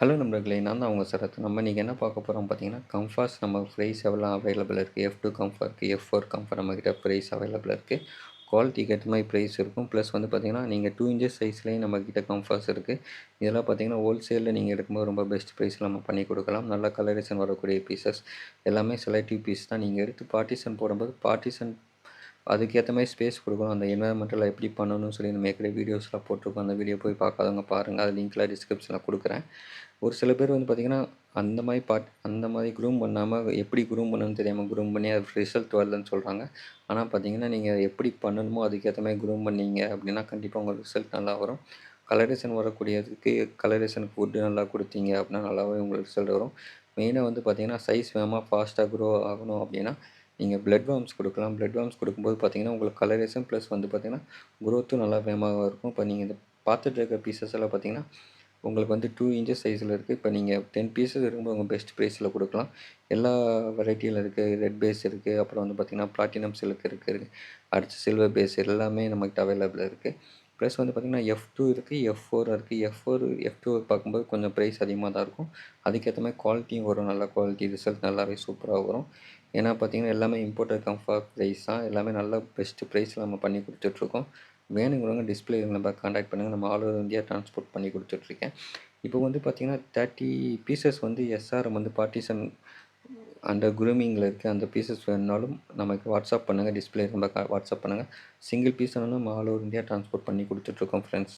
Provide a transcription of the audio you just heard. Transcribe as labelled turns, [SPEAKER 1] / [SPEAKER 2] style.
[SPEAKER 1] Hello நண்பர்களே நான் தான் உங்கள் சரத். நம்ம இன்றைக்கி என்ன பார்க்க போகிறோம் பார்த்தீங்கன்னா கம்ஃபாஸ் நம்ம ப்ரைஸ் எவ்வளோ அவைலபிள் இருக்குது எஃப் டூ கம்ஃபர் இருக்குது எஃப் ஃபோர் கம்ஃபர் நம்மக்கிட்ட ப்ரைஸ் அவைலபிள் இருக்குது குவாலிட்டிக்கு ஏற்ற மாதிரி ப்ரைஸ் இருக்கும். ப்ளஸ் வந்து பார்த்திங்கன்னா நீங்கள் டூ இன்ச்சஸ் சைஸ்லேயும் நம்மக்கிட்ட கம்ஃபாஸ் இருக்குது இதெல்லாம் பார்த்தீங்கன்னா ஹோல்சேலில் நீங்கள் எடுக்கும்போது ரொம்ப பெஸ்ட் ப்ரைஸில் நம்ம பண்ணி கொடுக்கலாம். நல்ல கலரேஷன் வரக்கூடிய பீசஸ் எல்லாமே செலக்டிவ் பீஸ் தான். நீங்கள் எடுத்து பார்ட்டிஷன் போடும்போது பார்ட்டிஷன் அதுக்கேற்ற மாதிரி ஸ்பேஸ் கொடுக்கணும். அந்த என்வரன்மெண்ட்டில் எப்படி பண்ணணும்னு சொல்லி நம்ம ஏற்கனவே வீடியோஸ்லாம் போட்டிருக்கோம். அந்த வீடியோ போய் பார்க்காதவங்க பாருங்கள் அது லிங்க்லாம் டிஸ்கிரிப்ஷனில் கொடுக்குறேன். ஒரு சில பேர் வந்து பார்த்திங்கன்னா அந்த மாதிரி பாட் அந்த மாதிரி குரூம் பண்ணாமல் எப்படி குரூம் பண்ணணும்னு தெரியாமல் குரூம் பண்ணி அது ரிசல்ட் வரலன்னு சொல்கிறாங்க ஆனால் பார்த்தீங்கன்னா நீங்கள் எப்படி பண்ணணுமோ அதுக்கேற்ற மாதிரி குரூம் பண்ணீங்க அப்படின்னா கண்டிப்பாக உங்களுக்கு ரிசல்ட் நல்லா வரும். கலரேஷன் வரக்கூடியதுக்கு கலரேஷனுக்கு ஃபுட்டு நல்லா கொடுத்தீங்க அப்படின்னா நல்லாவே உங்களுக்கு ரிசல்ட் வரும். மெயினாக வந்து பார்த்திங்கன்னா சைஸ் வேகமாக ஃபாஸ்ட்டாக க்ரோ ஆகணும் அப்படின்னா நீங்கள் பிளட் வார்ம்ஸ் கொடுக்கலாம். பிளட் வார்ம்ஸ் கொடுக்கும்போது பார்த்தீங்கன்னா உங்களுக்கு கலரேஷன் ப்ளஸ் வந்து பார்த்திங்கன்னா க்ரோத்தும் நல்லா வேகமாக இருக்கும். இப்போ நீங்கள் இந்த பார்த்துட்டு இருக்க பீசஸ் எல்லாம் பார்த்தீங்கன்னா உங்களுக்கு வந்து டூ இன்ச்சஸ் சைஸில் இருக்குது இப்போ நீங்கள் டென் பீசஸ் இருக்கும்போது உங்கள் பெஸ்ட் ப்ரைஸில் கொடுக்கலாம். எல்லா வெரைட்டியில் இருக்குது ரெட் பேஸ் இருக்குது அப்புறம் வந்து பார்த்திங்கன்னா பிளாட்டினம் சில்க் இருக்குது அடுத்து சில்வர் பேஸ் எல்லாமே நம்மகிட்ட அவைலபிள் இருக்குது ப்ளஸ் வந்து பார்த்திங்கன்னா எஃப் டூ இருக்குது எஃப் ஃபோர் இருக்குது எஃப் ஃபோர் எஃப் டூ பார்க்கும்போது கொஞ்சம் ப்ரைஸ் அதிகமாக தான் இருக்கும். அதுக்கேற்ற மாதிரி குவாலிட்டியும் வரும். நல்ல குவாலிட்டி ரிசல்ட் நல்லாவே சூப்பராக வரும். ஏன்னா பார்த்திங்கன்னா எல்லாமே இம்போர்ட்டட் கம்ஃபர்ட் ப்ரைஸ் தான். எல்லாமே நல்ல பெஸ்ட்டு ப்ரைஸில் நம்ம பண்ணி கொடுத்துட்ருக்கோம். வேணுங்கிறவங்க டிஸ்பிளே நம்ம காண்டாக்ட் பண்ணுங்கள் நம்ம ஆல் ஓவர் இந்தியா ட்ரான்ஸ்போர்ட் பண்ணி கொடுத்துட்ருக்கேன். இப்போ வந்து பார்த்திங்கன்னா தேர்ட்டி பீசஸ் வந்து எஸ்ஆர்எம் வந்து பார்ட்டிஷன் அந்த குரூமிங்கில் இருக்க அந்த பீசஸ் வேணுனாலும் நமக்கு வாட்ஸ்அப் பண்ணுங்கள் டிஸ்பிளே ரொம்ப வாட்ஸ்அப் பண்ணுங்கள் சிங்கிள் பீஸ் வேணாலும் நம்ம ஆல் ஓவர் இந்தியா ட்ரான்ஸ்போர்ட் பண்ணி கொடுத்துட்ருக்கோம் ஃப்ரெண்ட்ஸ்